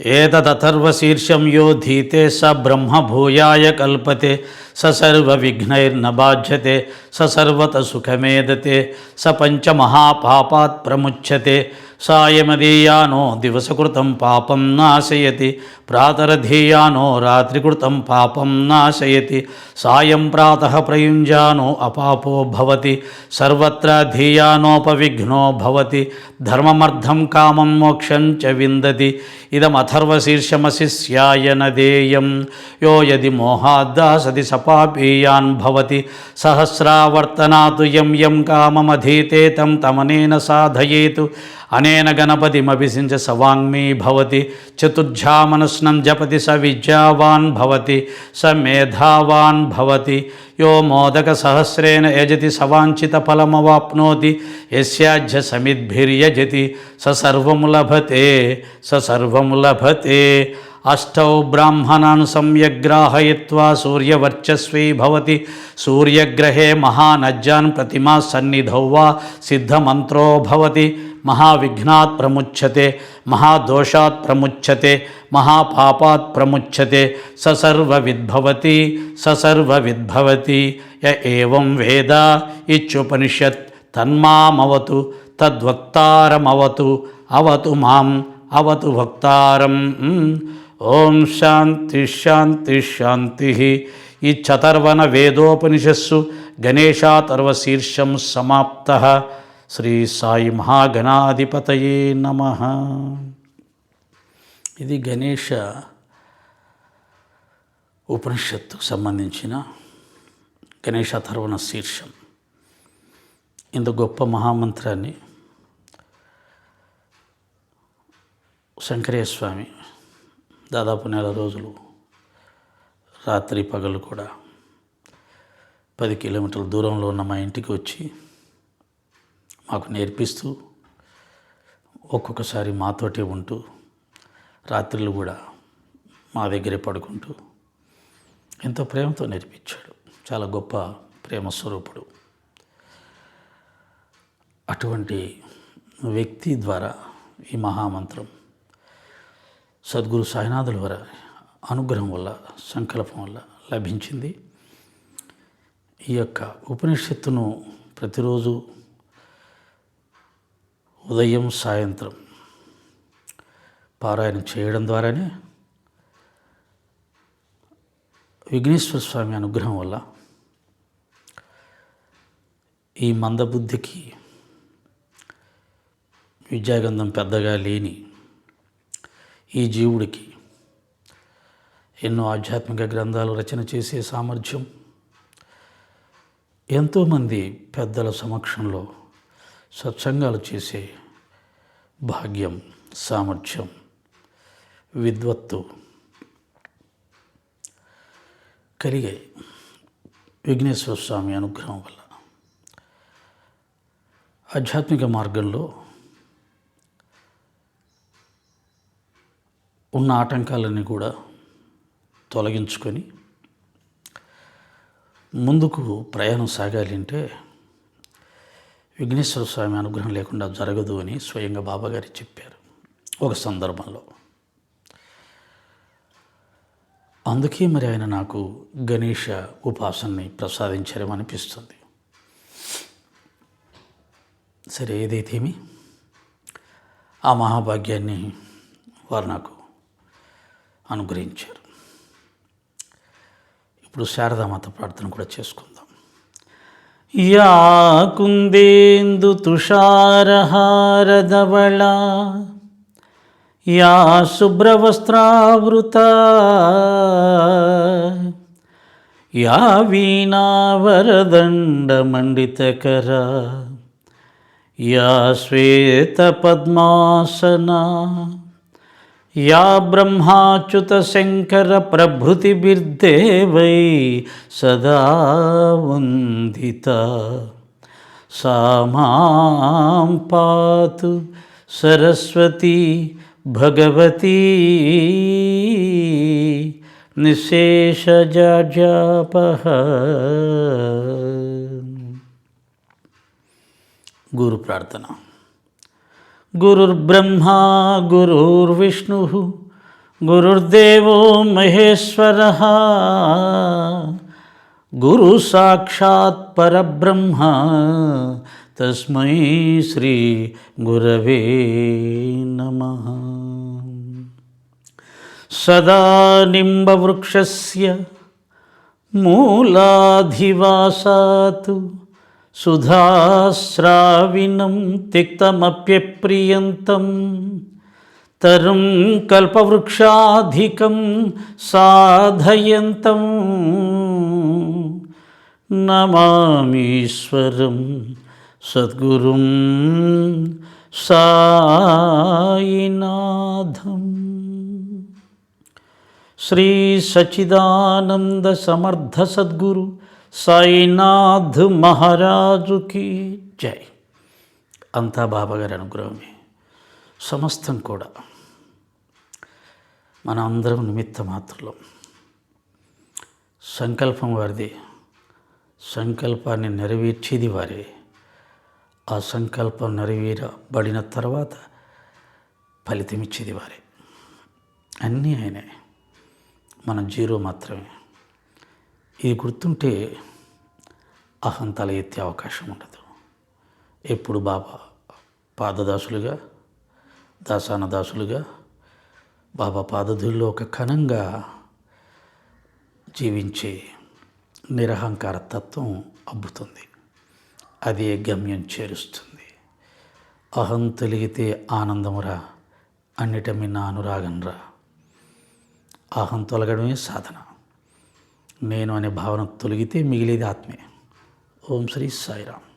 ఏతదథర్వశీర్షం యో ధీతే స బ్రహ్మభూయాయ కల్పతే స సర్వవిఘ్నైర్న బాధ్యతే స సర్వత సుఖమేదతే స పంచమహాపాపాత్ ప్రముచ్యతే సాయమదీయానో దివసకృతం పాపం నాశయతి ప్రాతరధీయానో రాత్రికృతం పాపం నాశయతి సాయం ప్రాత ప్రయుంజానో అపాపో భవతి సర్వత్ర ధీయానోపవిఘ్నో భవతి ధర్మమర్థం కామం మోక్షం చ విందతి ఇదమథర్వశీర్షమశిష్యాయ నదేయం యో యది మోహాద్దాసతి సపాపీయాన్ భవతి సహస్రా సహస్రావర్తనాతు యం యం కామమధీతే తం తమనేన సాధయేతు. అనేన గణపతిమభిసించ సవాంగ్మీ భవతి. చతుర్ఝామనస్నం జపతి స విద్యావాన్ భవతి. స మేధావాన్ భవతి. యో మోదక సహస్రేణ యజతి సవాంఛిత ఫలమవాప్నోతి. యస్యాజ్య సమిద్భిర్యజతి. స సర్వము లభతే. స సర్వము లభతే. అష్టౌ బ్రాహ్మణాన్ సమ్యగ్రాహయత్వా సూర్యవర్చస్వీ భవతి. సూర్యగ్రహే మహానజ్జాన్ ప్రతిమా సన్నిధౌ వా సిద్ధమంత్రో భవతి. మహావిఘ్నాత్ ప్రముచ్యతే మహాదోషాత్ ప్రముచ్యతే మహాపాపాత్ ప్రముచ్యతే ససర్వవిద్భవతి ససర్వవిద్భవతి. య ఏం వేద ఇచ్చుపనిషత్ తన్మామవతు తద్వక్తారమవతు. అవతు మాం అవతు వక్తారం. ఓం శాంతి శాంతి శాంతి. ఈ చతర్వణ వేదోపనిషత్సు గణేశాతర్వశీర్షం సమాప్త. శ్రీ సాయి మహాగణాధిపతయే నమ. ఇది గణేష ఉపనిషత్తుకు సంబంధించిన గణేశాథర్వణ శీర్షం. ఇంత గొప్ప మహామంత్రాన్ని శంకరయ్య దాదాపు నెల రోజులు రాత్రి పగలు కూడా పది కిలోమీటర్ల దూరంలో ఉన్న మా ఇంటికి వచ్చి మాకు నేర్పిస్తూ ఒక్కొక్కసారి మాతోటే ఉంటూ రాత్రులు కూడా మా దగ్గరే పడుకుంటూ ఎంతో ప్రేమతో నేర్పించాడు. చాలా గొప్ప ప్రేమ స్వరూపుడు. అటువంటి వ్యక్తి ద్వారా ఈ మహామంత్రం సద్గురు సాయినాథుల వారి అనుగ్రహం వల్ల సంకల్పం వల్ల లభించింది. ఈ యొక్క ఉపనిషత్తును ప్రతిరోజు ఉదయం సాయంత్రం పారాయణ చేయడం ద్వారానే విఘ్నేశ్వర స్వామి అనుగ్రహం వల్ల ఈ మందబుద్ధికి విద్యాగంధం పెద్దగా లేని ఈ జీవుడికి ఎన్నో ఆధ్యాత్మిక గ్రంథాలు రచన చేసే సామర్థ్యం. ఎంతోమంది పెద్దల సమక్షంలో సత్సంగాలు చేసే భాగ్యం సామర్థ్యం విద్వత్తు కలిగాయి. విఘ్నేశ్వర స్వామి అనుగ్రహం వల్ల. ఆధ్యాత్మిక మార్గంలో ఉన్న ఆటంకాలన్నీ కూడా తొలగించుకొని ముందుకు ప్రయాణం సాగాలి అంటే విఘ్నేశ్వర స్వామి అనుగ్రహం లేకుండా జరగదు అని స్వయంగా బాబాగారు చెప్పారు ఒక సందర్భంలో. అందుకే మరి ఆయన నాకు గణేష ఉపాసనని ప్రసాదించారేమనిపిస్తుంది. సరే ఏదైతేమి ఆ మహాభాగ్యాన్ని వారు నాకు అనుగ్రహించారు. ఇప్పుడు శారదామాత ప్రార్థన కూడా చేసుకుందాం. యా కుందేందు తుషారహారధవళ యా శుభ్రవస్త్రావృత యా వీణావరదండమండితకర యా బ్రహ్మాచ్యుతశంకర ప్రభృతిభిర్దేవై సదా వందిత. సా మాం పాతు సరస్వతీ భగవతీ. నిశేషజాప గురు ప్రార్థన. गुरुर्ब्रह्मा गुरुर्विष्णुः गुरुर्देवो महेश्वरः गुरुसाक्षात् परब्रह्म तस्मै श्रीगुरवे नमः सदा निम्बवृक्षस्य मूलाधिवासात् సుధాశ్రావిణం తిక్తమప్యప్రియంతం తరుం కల్పవృక్షాధికం సాధయంతం. నమామీశ్వరం సద్గురుం సాయినాథం. శ్రీ సచిదానంద సమర్థ సద్గురు సాయినాథ్ మహారాజుకి జై. అంతా బాబాగారి అనుగ్రహమే. సమస్తం కూడా మన అందరం నిమిత్త మాత్రలో. సంకల్పం వారిది. సంకల్పాన్ని నెరవేర్చేది వారే. ఆ సంకల్పం నెరవేరబడిన తర్వాత ఫలితం ఇచ్చేది వారే. అన్నీ ఆయనే. మనం జీరో మాత్రమే. ఇది గుర్తుంటే అహం తల ఎత్తే అవకాశం ఉండదు. ఎప్పుడు బాబా పాదదాసులుగా దాసాన దాసులుగా బాబా పాదధుల్లో ఒక కణంగా జీవించే నిరహంకార తత్వం అబ్బుతుంది. అదే గమ్యం చేరుస్తుంది. అహం తొలిగితే ఆనందమురా అన్నిటమిన్న అనురాగంరా అహం తొలగడమే సాధన. నేను అనే భావన తొలగితే మిగిలేది ఆత్మే. ఓం శ్రీ సాయిరామ్.